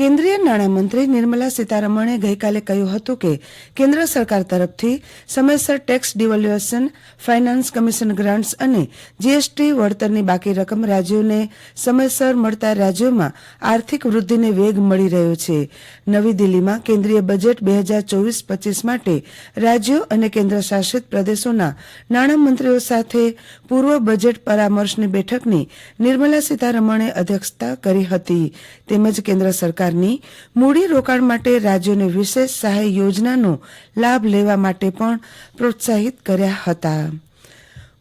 કેન્દ્રીય નાણામંત્રી નિર્મલા સીતારમણે ગઈકાલે કહ્યું હતું કે કેન્દ્ર સરકાર તરફથી સમયસર tax devolution, finance commission grants અને જીએસટી વળતરની બાકી રકમ રાજ્યોને સમયસર મળતા રાજ્યોમાં આર્થિક વૃદ્ધિને વેગ મળી રહ્યો છે. નવી દિલ્હીમાં કેન્દ્રીય બજેટ બે હજાર ચોવીસ પચીસ માટે રાજ્યો અને કેન્દ્ર શાસિત પ્રદેશોના નાણામંત્રીઓ સાથે પૂર્વ બજેટ પરામર્શની બેઠકની નિર્મલા સીતારમણે અધ્યક્ષતા કરી હતી. તેમજ કેન્દ્ર સરકારની મૂડી રોકાણ માટે રાજ્યોને વિશેષ સહાય યોજનાનો લાભ લેવા માટે પણ પ્રોત્સાહિત કર્યા હતા.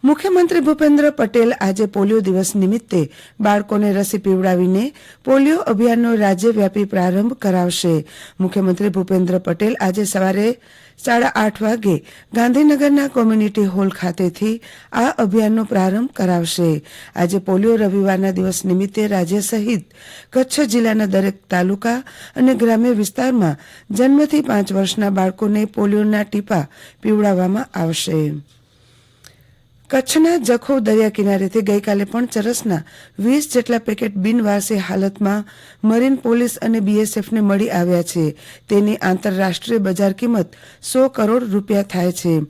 મુખ્યમંત્રી ભૂપેન્દ્ર પટેલ આજે પોલિયો દિવસ નિમિત્તે બાળકોને રસી પીવડાવીને પોલિયો અભિયાનનો રાજ્યવ્યાપી પ્રારંભ કરાવશે. મુખ્યમંત્રી ભૂપેન્દ્ર પટેલ આજે સવારે સાડા આઠ વાગે ગાંધીનગરના કોમ્યુનિટી હોલ ખાતેથી આ અભિયાનનો પ્રારંભ કરાવશે. આજે પોલિયો રવિવારના દિવસ નિમિત્તે રાજ્ય સહિત કચ્છ જિલ્લાના દરેક તાલુકા અને ગ્રામ્ય વિસ્તારમાં જન્મથી પાંચ વર્ષના બાળકોને પોલિયોના ટીપા પીવડાવવામાં આવશે. કચ્છના જખૌ દરિયા કિનારેથી ગઈકાલે પણ ચરસના વીસ જેટલા પેકેટ બિનવારસી હાલતમાં મરીન પોલીસ અને બીએસએફને મળી આવ્યા છે. તેની આંતરરાષ્ટ્રીય બજાર કિંમત સો કરોડ રૂપિયા થાય છે.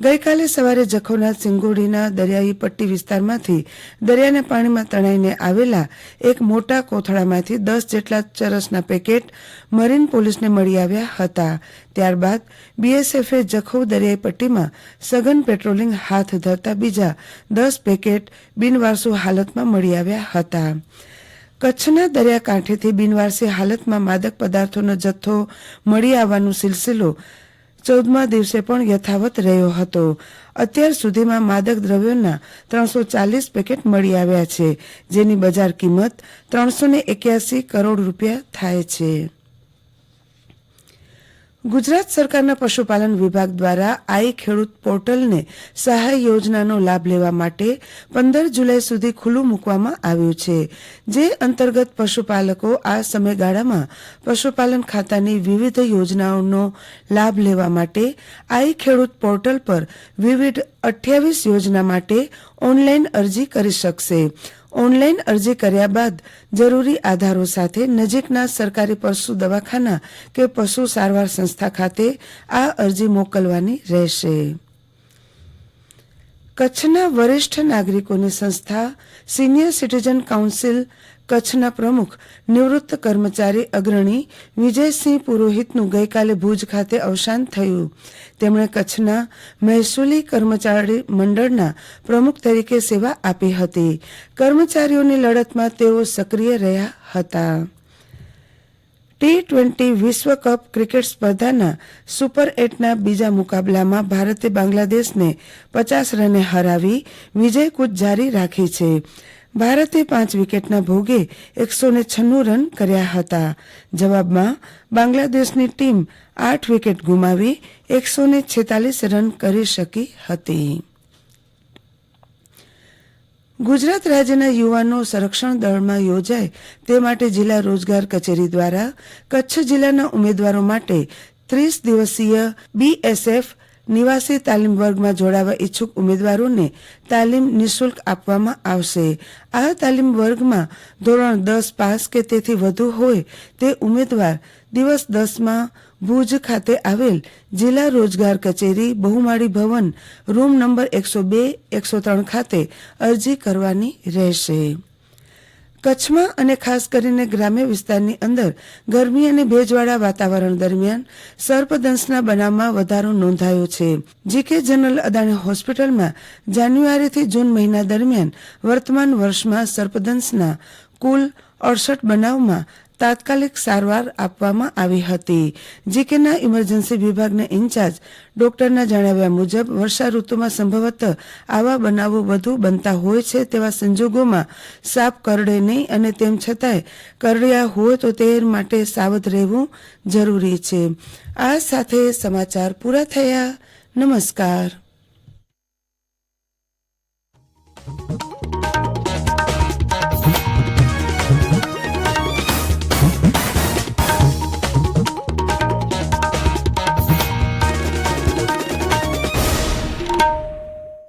ગઈકાલે સવારે જખૌના સિંગોડીના દરિયાઈ પટ્ટી વિસ્તારમાંથી દરિયાના પાણીમાં તણાઈને આવેલા એક મોટા કોથળામાંથી દસ જેટલા ચરસના પેકેટ મરીન પોલીસને મળી આવ્યા હતા. ત્યારબાદ બીએસએફે જખૌ દરિયાઈ પટ્ટીમાં સઘન પેટ્રોલિંગ હાથ ધરતા બીજા દસ પેકેટ બિનવારસુ હાલતમાં મળી આવ્યા હતા. કચ્છના દરિયાકાંઠેથી બિનવારસી હાલતમાં માદક પદાર્થોનો જથ્થો મળી આવવાનો સિલસિલો ચૌદમા દિવસે પણ યથાવત રહ્યો હતો. અત્યાર સુધીમાં માદક દ્રવ્યોના ત્રણસો ચાલીસ પેકેટ મળી આવ્યા છે, જેની બજાર કિંમત ત્રણસો એક્યાસી કરોડ રૂપિયા થાય છે. ગુજરાત સરકારના પશુપાલન વિભાગ દ્વારા આઈ ખેડૂત પોર્ટલને સહાય યોજનાનો લાભ લેવા માટે પંદર જુલાઈ સુધી ખુલ્લું મૂકવામાં આવ્યું છે, જે અંતર્ગત પશુપાલકો આ સમયગાળામાં પશુપાલન ખાતાની વિવિધ યોજનાઓનો લાભ લેવા માટે આઈ ખેડૂત પોર્ટલ પર વિવિધ અઠ્યાવીસ યોજના માટે ઓનલાઈન અરજી કરી શકશે. ઓનલાઈન અરજી કર્યા બાદ જરૂરી આધારો સાથે નજીકના સરકારી પશુ દવાખાના કે પશુ સારવાર સંસ્થા ખાતે આ અરજી મોકલવાની રહેશે. કચ્છના વરિષ્ઠ નાગરિકોની સંસ્થા સિનિયર સિટીઝન કાઉન્સિલ કચ્છના પ્રમુખ, નિવૃત્ત કર્મચારી અગ્રણી વિજયસિંહ પુરોહિતનું ગઈકાલે ભુજ ખાતે અવસાન થયું. તેમણે કચ્છના મહેસૂલી કર્મચારી મંડળના પ્રમુખ તરીકે સેવા આપી હતી. કર્મચારીઓની લડતમાં તેઓ સક્રિય રહ્યા હતા. ટી ટ્વેન્ટી વિશ્વકપ ક્રિકેટ સ્પર્ધાના સુપર એટના બીજા મુકાબલામાં ભારતે બાંગ્લાદેશને પચાસ રને હરાવી વિજય કૂચ જારી રાખી છે. ભારતે પાંચ વિકેટના ભોગે એકસો છન્નું રન કર્યા હતા. જવાબમાં બાંગ્લાદેશની ટીમ આઠ વિકેટ ગુમાવી એકસો રન કરી શકી હતી. ગુજરાત રાજ્યના યુવાનો સંરક્ષણ દળમાં યોજાય તે માટે જિલ્લા રોજગાર કચેરી દ્વારા કચ્છ જિલ્લાના ઉમેદવારો માટે ત્રીસ દિવસીય બીએસએફ નિવાસી તાલીમ વર્ગમાં જોડાવા ઈચ્છુક ઉમેદવારોને તાલીમ નિઃશુલ્ક આપવામાં આવશે. આ તાલીમ વર્ગમાં ધોરણ દસ પાસ કે તેથી વધુ હોય તે ઉમેદવાર દિવસ દસમાં ભુજ ખાતે આવેલ જિલ્લા રોજગાર કચેરી બહુમાળી ભવન, રૂમ નંબર એકસો બે, એકસો ત્રણ ખાતે અરજી કરવાની રહેશે. કચ્છમાં અને ખાસ કરીને ગ્રામ્ય વિસ્તારની અંદર ગરમી અને ભેજવાળા વાતાવરણ દરમિયાન સર્પદંશના બનાવમાં વધારો નોંધાયો છે. જીકે જનરલ અદાણી હોસ્પિટલમાં જાન્યુઆરીથી જૂન મહિના દરમિયાન વર્તમાન વર્ષમાં સર્પદંશના કુલ અડસઠ બનાવમાં તાત્કાલિક સારવાર આપવામાં આવી હતી. જીકેના ઇમરજન્સી વિભાગના ઇન્ચાર્જ ડોક્ટરના જણાવ્યા મુજબ, વર્ષા ઋતુમાં સંભવત આવા બનાવો વધુ બનતા હોય છે તેવા સંજોગોમાં સાપ કરડે નહીં અને તેમ છતાંય કરડ્યા હોય તો તે માટે સાવધ રહેવું જરૂરી છે. આ સાથે સમાચાર પૂરા થયા. નમસ્કાર.